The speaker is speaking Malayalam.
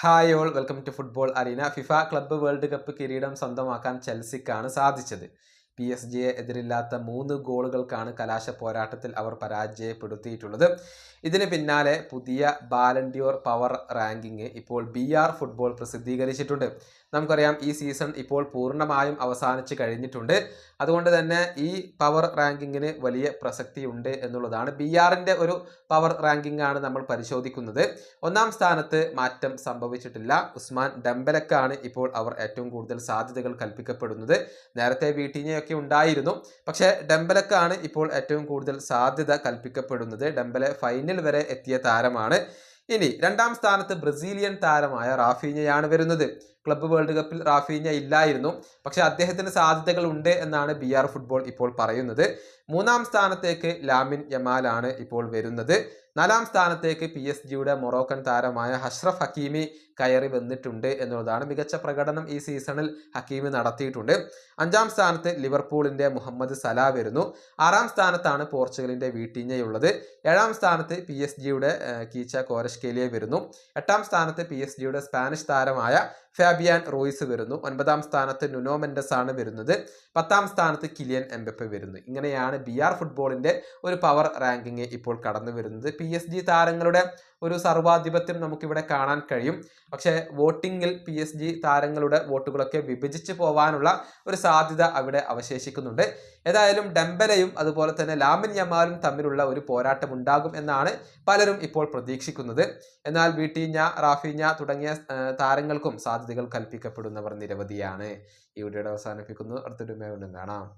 Hi all welcome to football arena FIFA club world cup കിരീടം സ്വന്തമാക്കാൻ ചെൽസിക്കാണ് സാധിച്ചത്. പി എസ് ജിയെ എതിരില്ലാത്ത മൂന്ന് ഗോളുകൾക്കാണ് കലാശ പോരാട്ടത്തിൽ അവർ പരാജയപ്പെടുത്തിയിട്ടുള്ളത്. ഇതിന് പിന്നാലെ പുതിയ ബാലൻഡിയോർ പവർ റാങ്കിങ് ഇപ്പോൾ ബി ആർ ഫുട്ബോൾ പ്രസിദ്ധീകരിച്ചിട്ടുണ്ട്. നമുക്കറിയാം ഈ സീസൺ ഇപ്പോൾ പൂർണമായും അവസാനിച്ച് കഴിഞ്ഞിട്ടുണ്ട്. അതുകൊണ്ട് തന്നെ ഈ പവർ റാങ്കിങ്ങിന് വലിയ പ്രസക്തിയുണ്ട് എന്നുള്ളതാണ് ബി ആറിന്റെ ഒരു പവർ റാങ്കിംഗ് ആണ് നമ്മൾ പരിശോധിക്കുന്നത്. ഒന്നാം സ്ഥാനത്ത് മാറ്റം സംഭവിച്ചിട്ടില്ല. ഉസ്മാൻ ഡംബലക്കാണ് ഇപ്പോൾ അവർ ഏറ്റവും കൂടുതൽ സാധ്യതകൾ കൽപ്പിക്കപ്പെടുന്നത്. നേരത്തെ വീട്ടിനെയൊക്കെ ഉണ്ടായിരുന്നു. പക്ഷേ ഡംബലക്കാണ് ഇപ്പോൾ ഏറ്റവും കൂടുതൽ സാധ്യത കൽപ്പിക്കപ്പെടുന്നത്. ഡംബലെ ഫൈനൽ വരെ എത്തിയ താരമാണ്. ഇനി രണ്ടാം സ്ഥാനത്ത് ബ്രസീലിയൻ താരമായ റാഫീനയാണ് വരുന്നത്. ക്ലബ്ബ് വേൾഡ് കപ്പിൽ റാഫീഞ്ഞ ഇല്ലായിരുന്നു. പക്ഷേ അദ്ദേഹത്തിന് സാധ്യതകൾ ഉണ്ട് എന്നാണ് ബി ആർ ഫുട്ബോൾ ഇപ്പോൾ പറയുന്നത്. മൂന്നാം സ്ഥാനത്തേക്ക് ലാമിൻ യമാലാണ് ഇപ്പോൾ വരുന്നത്. നാലാം സ്ഥാനത്തേക്ക് പി എസ് ജിയുടെ മൊറോക്കൻ താരമായ ഹഷ്റഫ് ഹക്കീമി കയറി വന്നിട്ടുണ്ട് എന്നുള്ളതാണ് മികച്ച പ്രകടനം ഈ സീസണിൽ ഹക്കീമി നടത്തിയിട്ടുണ്ട്. അഞ്ചാം സ്ഥാനത്ത് ലിവർപൂളിന്റെ മുഹമ്മദ് സലാ വരുന്നു. ആറാം സ്ഥാനത്താണ് പോർച്ചുഗലിന്റെ വീട്ടിഞ്ഞയുള്ളത്. ഏഴാം സ്ഥാനത്ത് പി എസ് ജിയുടെ കീച്ച കോരഷ്കേലിയെ വരുന്നു. എട്ടാം സ്ഥാനത്ത് പി എസ് ജിയുടെ സ്പാനിഷ് താരമായ ഫാബിയാൻ റോയ്സ് വരുന്നു. ഒൻപതാം സ്ഥാനത്ത് നുനോ മെൻഡസ് ആണ് വരുന്നത്. പത്താം സ്ഥാനത്ത് കിലിയൻ എംബപ്പെ വരുന്നു. ഇങ്ങനെയാണ് ബി ആർ ഫുട്ബോളിന്റെ ഒരു പവർ റാങ്കിങ് ഇപ്പോൾ കടന്നു വരുന്നത് പി താരങ്ങളുടെ ഒരു സർവാധിപത്യം നമുക്കിവിടെ കാണാൻ കഴിയും. പക്ഷേ വോട്ടിങ്ങിൽ പി എസ് ജി താരങ്ങളുടെ വോട്ടുകളൊക്കെ വിഭജിച്ച് പോവാനുള്ള ഒരു സാധ്യത അവിടെ അവശേഷിക്കുന്നുണ്ട്. ഏതായാലും ഡംബലയും അതുപോലെ തന്നെ ലാമിൻ യമാലും തമ്മിലുള്ള ഒരു പോരാട്ടം ഉണ്ടാകും എന്നാണ് പലരും ഇപ്പോൾ പ്രതീക്ഷിക്കുന്നത്. എന്നാൽ വീട്ടീഞ്ഞ റാഫീഞ്ഞ തുടങ്ങിയ താരങ്ങൾക്കും സാധ്യതകൾ കൽപ്പിക്കപ്പെടുന്നവർ നിരവധിയാണ്. ഈ വീഡിയോയുടെ അവസാനിപ്പിക്കുന്നു. അടുത്തൊരു കാണാം.